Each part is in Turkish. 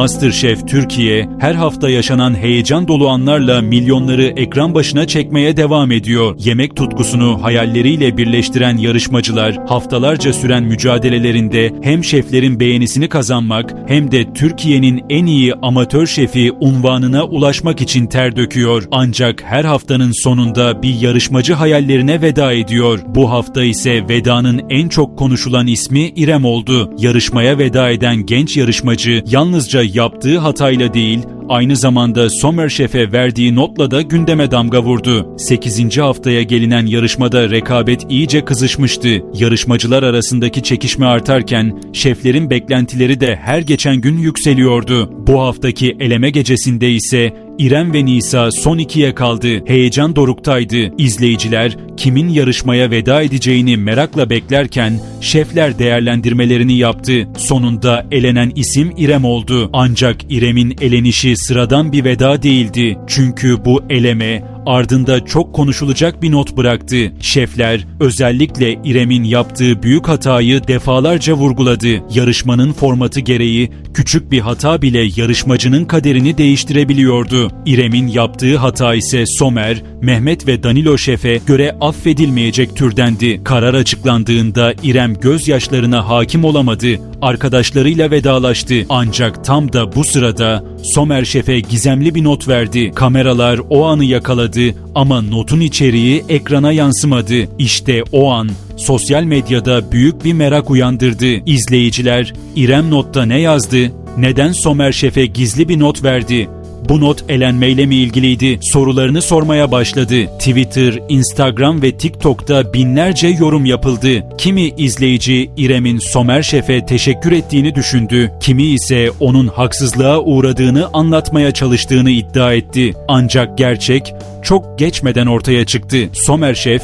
Masterchef Türkiye her hafta yaşanan heyecan dolu anlarla milyonları ekran başına çekmeye devam ediyor. Yemek tutkusunu hayalleriyle birleştiren yarışmacılar haftalarca süren mücadelelerinde hem şeflerin beğenisini kazanmak hem de Türkiye'nin en iyi amatör şefi unvanına ulaşmak için ter döküyor. Ancak her haftanın sonunda bir yarışmacı hayallerine veda ediyor. Bu hafta ise vedanın en çok konuşulan ismi İrem oldu. Yarışmaya veda eden genç yarışmacı yalnızca yaptığı hatayla değil, aynı zamanda Somer Şef'e verdiği notla da gündeme damga vurdu. 8. haftaya gelinen yarışmada rekabet iyice kızışmıştı. Yarışmacılar arasındaki çekişme artarken şeflerin beklentileri de her geçen gün yükseliyordu. Bu haftaki eleme gecesinde ise İrem ve Nisa son ikiye kaldı. Heyecan doruktaydı. İzleyiciler kimin yarışmaya veda edeceğini merakla beklerken şefler değerlendirmelerini yaptı. Sonunda elenen isim İrem oldu. Ancak İrem'in elenişi sıradan bir veda değildi. Çünkü bu eleme ardında çok konuşulacak bir not bıraktı. Şefler özellikle İrem'in yaptığı büyük hatayı defalarca vurguladı. Yarışmanın formatı gereği küçük bir hata bile yarışmacının kaderini değiştirebiliyordu. İrem'in yaptığı hata ise Somer, Mehmet ve Danilo Şef'e göre affedilmeyecek türdendi. Karar açıklandığında İrem gözyaşlarına hakim olamadı. Arkadaşlarıyla vedalaştı. Ancak tam da bu sırada Somer Şef'e gizemli bir not verdi. Kameralar o anı yakaladı ama notun içeriği ekrana yansımadı. İşte o an sosyal medyada büyük bir merak uyandırdı. İzleyiciler İrem notta ne yazdı? Neden Somer Şef'e gizli bir not verdi? Bu not elenmeyle mi ilgiliydi? Sorularını sormaya başladı. Twitter, Instagram ve TikTok'ta binlerce yorum yapıldı. Kimi izleyici İrem'in Somer Şef'e teşekkür ettiğini düşündü. Kimi ise onun haksızlığa uğradığını anlatmaya çalıştığını iddia etti. Ancak gerçek çok geçmeden ortaya çıktı. Somer Şef,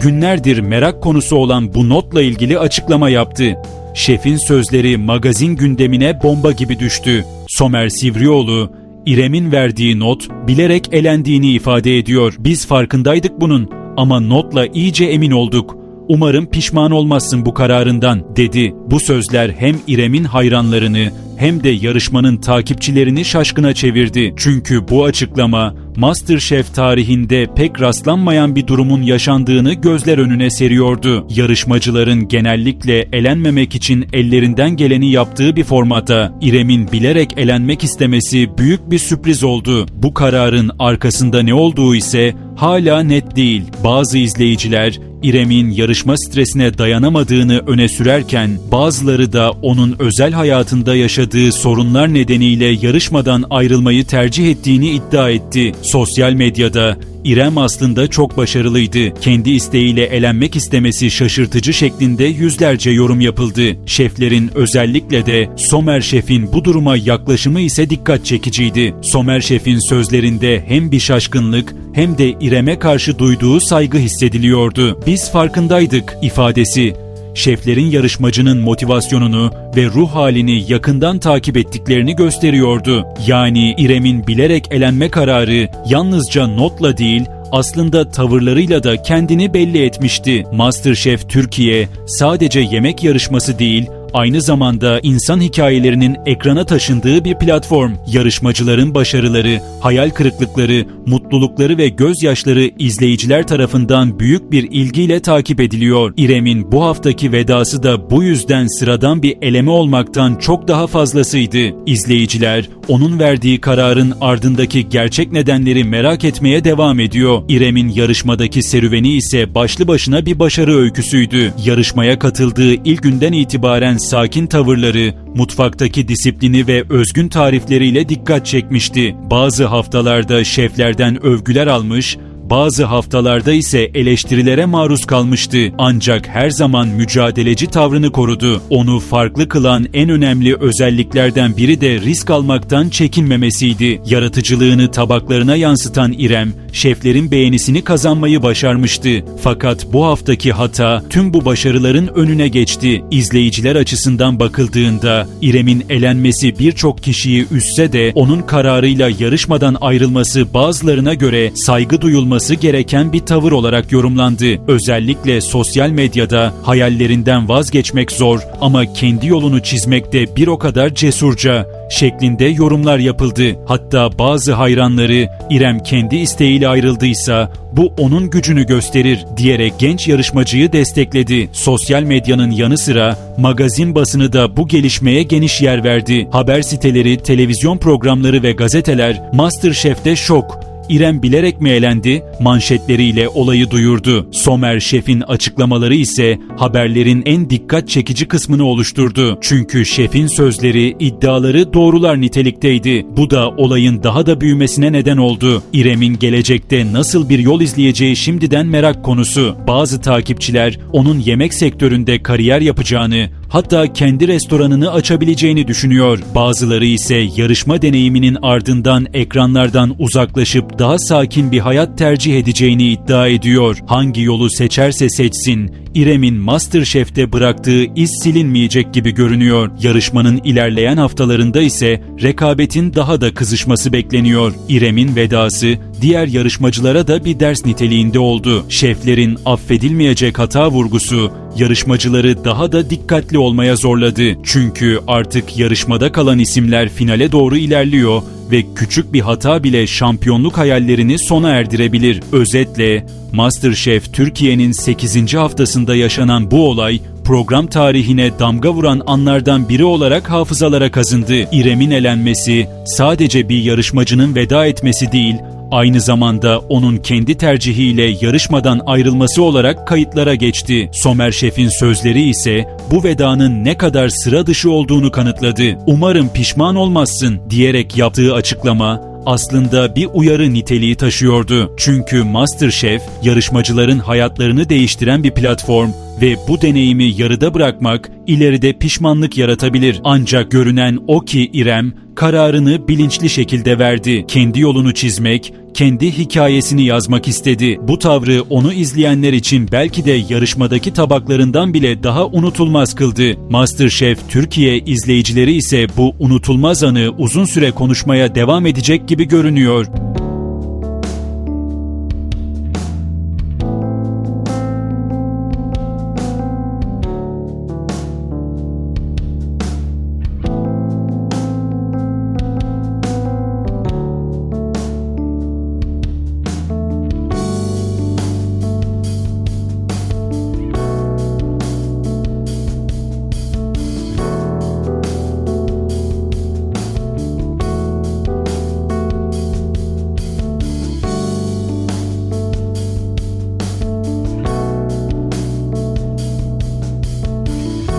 günlerdir merak konusu olan bu notla ilgili açıklama yaptı. Şefin sözleri magazin gündemine bomba gibi düştü. Somer Sivrioğlu, İrem'in verdiği not bilerek elendiğini ifade ediyor. Biz farkındaydık bunun ama notla iyice emin olduk. Umarım pişman olmazsın bu kararından dedi. Bu sözler hem İrem'in hayranlarını hem de yarışmanın takipçilerini şaşkına çevirdi. Çünkü bu açıklama MasterChef tarihinde pek rastlanmayan bir durumun yaşandığını gözler önüne seriyordu. Yarışmacıların genellikle elenmemek için ellerinden geleni yaptığı bir formata İrem'in bilerek elenmek istemesi büyük bir sürpriz oldu. Bu kararın arkasında ne olduğu ise hala net değil. Bazı izleyiciler İrem'in yarışma stresine dayanamadığını öne sürerken bazıları da onun özel hayatında yaşadığı sorunlar nedeniyle yarışmadan ayrılmayı tercih ettiğini iddia etti. Sosyal medyada İrem aslında çok başarılıydı. Kendi isteğiyle elenmek istemesi şaşırtıcı şeklinde yüzlerce yorum yapıldı. Şeflerin özellikle de Somer Şef'in bu duruma yaklaşımı ise dikkat çekiciydi. Somer Şef'in sözlerinde hem bir şaşkınlık hem de İrem'e karşı duyduğu saygı hissediliyordu. Biz farkındaydık ifadesi şeflerin yarışmacının motivasyonunu ve ruh halini yakından takip ettiklerini gösteriyordu. Yani İrem'in bilerek elenme kararı yalnızca notla değil, aslında tavırlarıyla da kendini belli etmişti. MasterChef Türkiye sadece yemek yarışması değil, aynı zamanda insan hikayelerinin ekrana taşındığı bir platform. Yarışmacıların başarıları, hayal kırıklıkları, mutlulukları ve gözyaşları izleyiciler tarafından büyük bir ilgiyle takip ediliyor. İrem'in bu haftaki vedası da bu yüzden sıradan bir eleme olmaktan çok daha fazlasıydı. İzleyiciler onun verdiği kararın ardındaki gerçek nedenleri merak etmeye devam ediyor. İrem'in yarışmadaki serüveni ise başlı başına bir başarı öyküsüydü. Yarışmaya katıldığı ilk günden itibaren sakin tavırları, mutfaktaki disiplini ve özgün tarifleriyle dikkat çekmişti. Bazı haftalarda şeflerden övgüler almış, bazı haftalarda ise eleştirilere maruz kalmıştı. Ancak her zaman mücadeleci tavrını korudu. Onu farklı kılan en önemli özelliklerden biri de risk almaktan çekinmemesiydi. Yaratıcılığını tabaklarına yansıtan İrem, şeflerin beğenisini kazanmayı başarmıştı. Fakat bu haftaki hata tüm bu başarıların önüne geçti. İzleyiciler açısından bakıldığında İrem'in elenmesi birçok kişiyi üstse de onun kararıyla yarışmadan ayrılması bazılarına göre saygı duyulması alınması gereken bir tavır olarak yorumlandı. Özellikle sosyal medyada hayallerinden vazgeçmek zor ama kendi yolunu çizmekte bir o kadar cesurca şeklinde yorumlar yapıldı. Hatta bazı hayranları İrem kendi isteğiyle ayrıldıysa bu onun gücünü gösterir diyerek genç yarışmacıyı destekledi. Sosyal medyanın yanı sıra magazin basını da bu gelişmeye geniş yer verdi. Haber siteleri, televizyon programları ve gazeteler Masterchef'te şok, İrem bilerek mi elendi? Manşetleriyle olayı duyurdu. Somer Şef'in açıklamaları ise haberlerin en dikkat çekici kısmını oluşturdu. Çünkü şefin sözleri, iddiaları doğrular nitelikteydi. Bu da olayın daha da büyümesine neden oldu. İrem'in gelecekte nasıl bir yol izleyeceği şimdiden merak konusu. Bazı takipçiler onun yemek sektöründe kariyer yapacağını, hatta kendi restoranını açabileceğini düşünüyor. Bazıları ise yarışma deneyiminin ardından ekranlardan uzaklaşıp daha sakin bir hayat tercih edeceğini iddia ediyor. Hangi yolu seçerse seçsin, İrem'in Masterchef'te bıraktığı iz silinmeyecek gibi görünüyor. Yarışmanın ilerleyen haftalarında ise rekabetin daha da kızışması bekleniyor. İrem'in vedası diğer yarışmacılara da bir ders niteliğinde oldu. Şeflerin affedilmeyecek hata vurgusu yarışmacıları daha da dikkatli olmaya zorladı. Çünkü artık yarışmada kalan isimler finale doğru ilerliyor ve küçük bir hata bile şampiyonluk hayallerini sona erdirebilir. Özetle MasterChef Türkiye'nin 8. haftasında yaşanan bu olay program tarihine damga vuran anlardan biri olarak hafızalara kazındı. İrem'in elenmesi sadece bir yarışmacının veda etmesi değil, aynı zamanda onun kendi tercihiyle yarışmadan ayrılması olarak kayıtlara geçti. Somer Şef'in sözleri ise bu vedanın ne kadar sıra dışı olduğunu kanıtladı. Umarım pişman olmazsın diyerek yaptığı açıklama aslında bir uyarı niteliği taşıyordu. Çünkü MasterChef yarışmacıların hayatlarını değiştiren bir platform ve bu deneyimi yarıda bırakmak ileride pişmanlık yaratabilir. Ancak görünen o ki İrem kararını bilinçli şekilde verdi. Kendi yolunu çizmek, kendi hikayesini yazmak istedi. Bu tavrı onu izleyenler için belki de yarışmadaki tabaklarından bile daha unutulmaz kıldı. MasterChef Türkiye izleyicileri ise bu unutulmaz anı uzun süre konuşmaya devam edecek gibi görünüyor.